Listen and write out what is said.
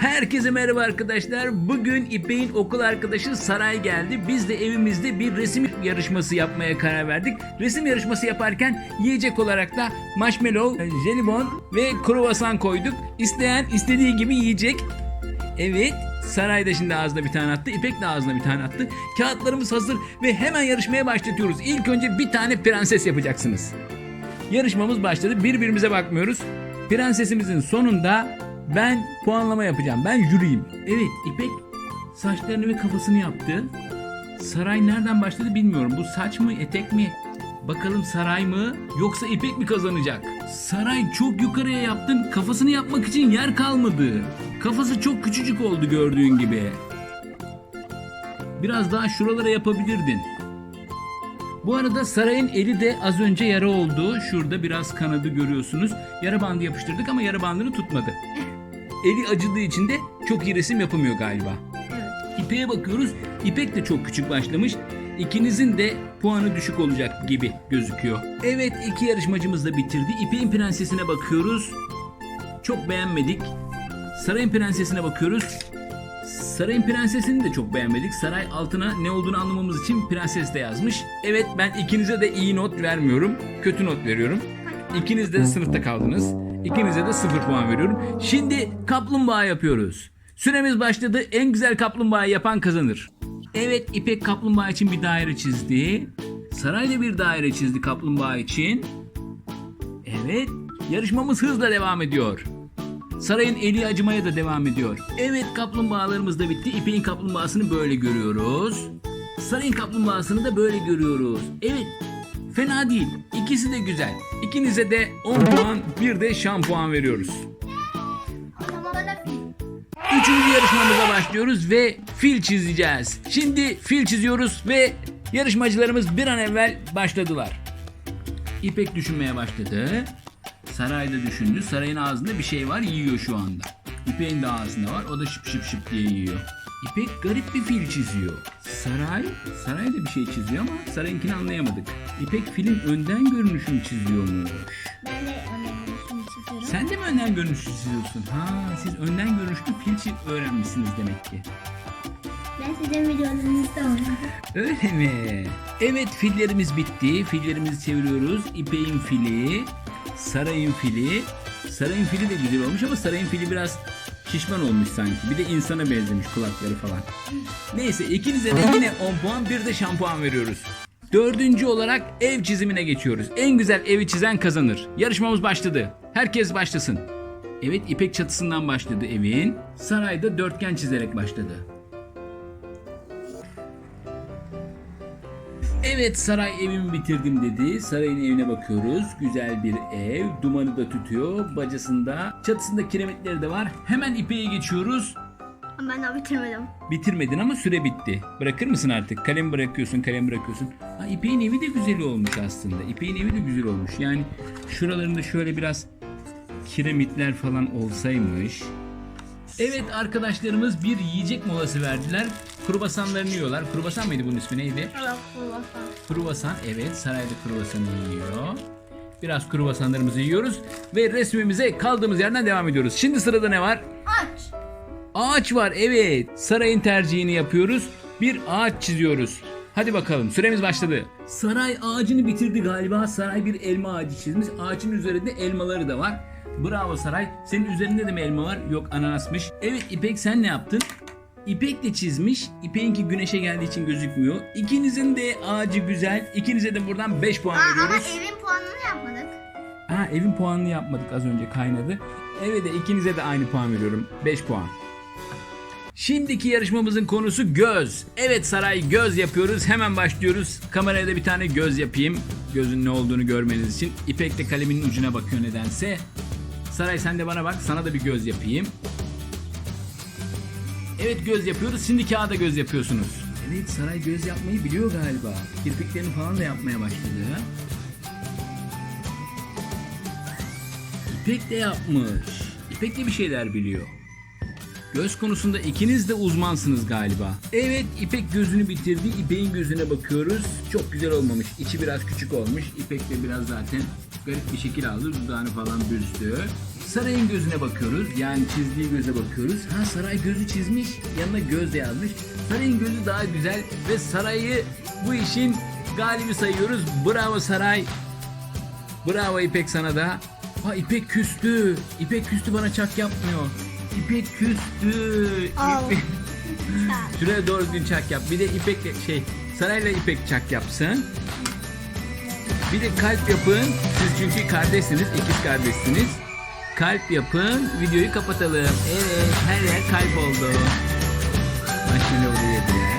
Herkese merhaba arkadaşlar. Bugün İpek'in okul arkadaşı Saray geldi. Biz de evimizde bir resim yarışması yapmaya karar verdik. Resim yarışması yaparken yiyecek olarak da marshmallow, jelibon ve kruvasan koyduk. İsteyen istediği gibi yiyecek. Evet, Saray da şimdi ağzına bir tane attı. İpek de ağzına bir tane attı. Kağıtlarımız hazır ve hemen yarışmaya başlatıyoruz. İlk önce bir tane prenses yapacaksınız. Yarışmamız başladı. Birbirimize bakmıyoruz. Prensesimizin sonunda ben puanlama yapacağım. Ben jüriyim. Evet İpek saçlarını ve kafasını yaptı. Saray nereden başladı bilmiyorum. Bu saç mı etek mi? Bakalım Saray mı yoksa İpek mi kazanacak? Saray çok yukarıya yaptın. Kafasını yapmak için yer kalmadı. Kafası çok küçücük oldu gördüğün gibi. Biraz daha şuralara yapabilirdin. Bu arada sarayın eli de az önce yara oldu. Şurada biraz kanadı görüyorsunuz. Yara bandı yapıştırdık ama yara bandını tutmadı. Eli acıdığı için de çok iyi resim yapamıyor galiba. Evet. İpek'e bakıyoruz. İpek de çok küçük başlamış. İkinizin de puanı düşük olacak gibi gözüküyor. Evet iki yarışmacımız da bitirdi. İpek'in prensesine bakıyoruz. Çok beğenmedik. Sarayın prensesine bakıyoruz. Sarayın prensesini de çok beğenmedik. Saray altına ne olduğunu anlamamız için prenses de yazmış. Evet ben ikinize de iyi not vermiyorum. Kötü not veriyorum. İkiniz de sınıfta kaldınız. İkinize de sıfır puan veriyorum. Şimdi kaplumbağa yapıyoruz. Süremiz başladı. En güzel kaplumbağayı yapan kazanır. Evet İpek kaplumbağa için bir daire çizdi. Saray da bir daire çizdi kaplumbağa için. Evet yarışmamız hızla devam ediyor. Sarayın eli acımaya da devam ediyor. Evet kaplumbağalarımız da bitti. İpek'in kaplumbağasını böyle görüyoruz. Sarayın kaplumbağasını da böyle görüyoruz. Evet fena değil. İkisi de güzel. İkinize de 10 puan bir de şampuan veriyoruz. Üçüncü yarışmamıza başlıyoruz ve fil çizeceğiz. Şimdi fil çiziyoruz ve yarışmacılarımız bir an evvel başladılar. İpek düşünmeye başladı. Saray da düşündü. Sarayın ağzında bir şey var yiyor şu anda. İpek'in de ağzında var. O da şıp şıp şıp diye yiyor. İpek garip bir fil çiziyor. Saray, Saray da bir şey çiziyor ama Saray'ınkini anlayamadık. İpek filin önden görünüşünü çiziyormuş. Ben de annemin şunu çiziyorum. Sen de mi önden görünüşlü çiziyorsun? Ha, siz önden görünüşlü fil öğrenmişsiniz demek ki. Ben sizin videolarınızda oynadım. Öyle mi? Evet fillerimiz bitti. Fillerimizi çeviriyoruz. İpeğin fili, sarayın fili. Sarayın fili de güzel olmuş ama sarayın fili biraz şişman olmuş sanki. Bir de insana benzemiş kulakları falan. Neyse ikinize de yine 10 puan bir de şampuan veriyoruz. Dördüncü olarak ev çizimine geçiyoruz. En güzel evi çizen kazanır. Yarışmamız başladı. Herkes başlasın. Evet ipek çatısından başladı evin. Sarayda dörtgen çizerek başladı. Evet saray evimi bitirdim dedi. Sarayın evine bakıyoruz. Güzel bir ev. Dumanı da tütüyor. Bacasında, çatısında kiremitleri de var. Hemen ipeğe geçiyoruz. Ama ben daha bitirmedim. Bitirmedin ama süre bitti. Bırakır mısın artık? Kalem bırakıyorsun, kalem bırakıyorsun. Ha, İpek'in evi de güzel olmuş aslında. İpek'in evi de güzel olmuş. Yani şuralarında şöyle biraz kiremitler falan olsaymış. Evet arkadaşlarımız bir yiyecek molası verdiler. Kruvasanlarını yiyorlar. Kruvasan mıydı bunun ismi neydi? Allah. Kruvasan evet sarayda kruvasanı yiyor. Biraz kruvasanlarımızı yiyoruz ve resmimize kaldığımız yerden devam ediyoruz. Şimdi sırada ne var? Aç. Ağaç var evet. Sarayın tercihini yapıyoruz. Bir ağaç çiziyoruz. Hadi bakalım süremiz başladı. Saray ağacını bitirdi galiba. Saray bir elma ağacı çizmiş. Ağacın üzerinde elmaları da var. Bravo Saray. Senin üzerinde de mi elma var? Yok ananasmış. Evet İpek sen ne yaptın? İpek de çizmiş. İpek'inki güneşe geldiği için gözükmüyor. İkinizin de ağacı güzel. İkinize de buradan 5 puan Aa, ama veriyoruz. evin puanını yapmadık. Ha evin puanını yapmadık az önce kaynadı. Evet de ikinize de aynı puan veriyorum. 5 puan. Şimdiki yarışmamızın konusu göz. Evet Saray göz yapıyoruz. Hemen başlıyoruz. Kameraya da bir tane göz yapayım. Gözün ne olduğunu görmeniz için. İpek de kaleminin ucuna bakıyor nedense. Saray sen de bana bak. Sana da bir göz yapayım. Evet göz yapıyoruz. Şimdi kağıda göz yapıyorsunuz. Evet Saray göz yapmayı biliyor galiba. Kirpiklerini falan da yapmaya başladı. İpek de yapmış. İpek de bir şeyler biliyor. Göz konusunda ikiniz de uzmansınız galiba. Evet İpek gözünü bitirdi. İpek'in gözüne bakıyoruz. Çok güzel olmamış. İçi biraz küçük olmuş. İpek de biraz zaten garip bir şekil aldı. Dudağını falan büzdü. Sarayın gözüne bakıyoruz. Yani çizdiği göze bakıyoruz. Ha saray gözü çizmiş. Yanına göz de yazmış. Sarayın gözü daha güzel ve sarayı bu işin galibi sayıyoruz. Bravo saray. Bravo İpek sana da. Ha İpek küstü. İpek küstü bana çak yapmıyor. İpek küstü. İpek- Şuraya doğru düzgün çak yap. Bir de İpek'le şey Sarayla İpek çak yapsın. Bir de kalp yapın. Siz çünkü kardeşsiniz, ikiz kardeşsiniz. Kalp yapın, videoyu kapatalım. Evet, her yer kalp oldu. Marshmallow yediler.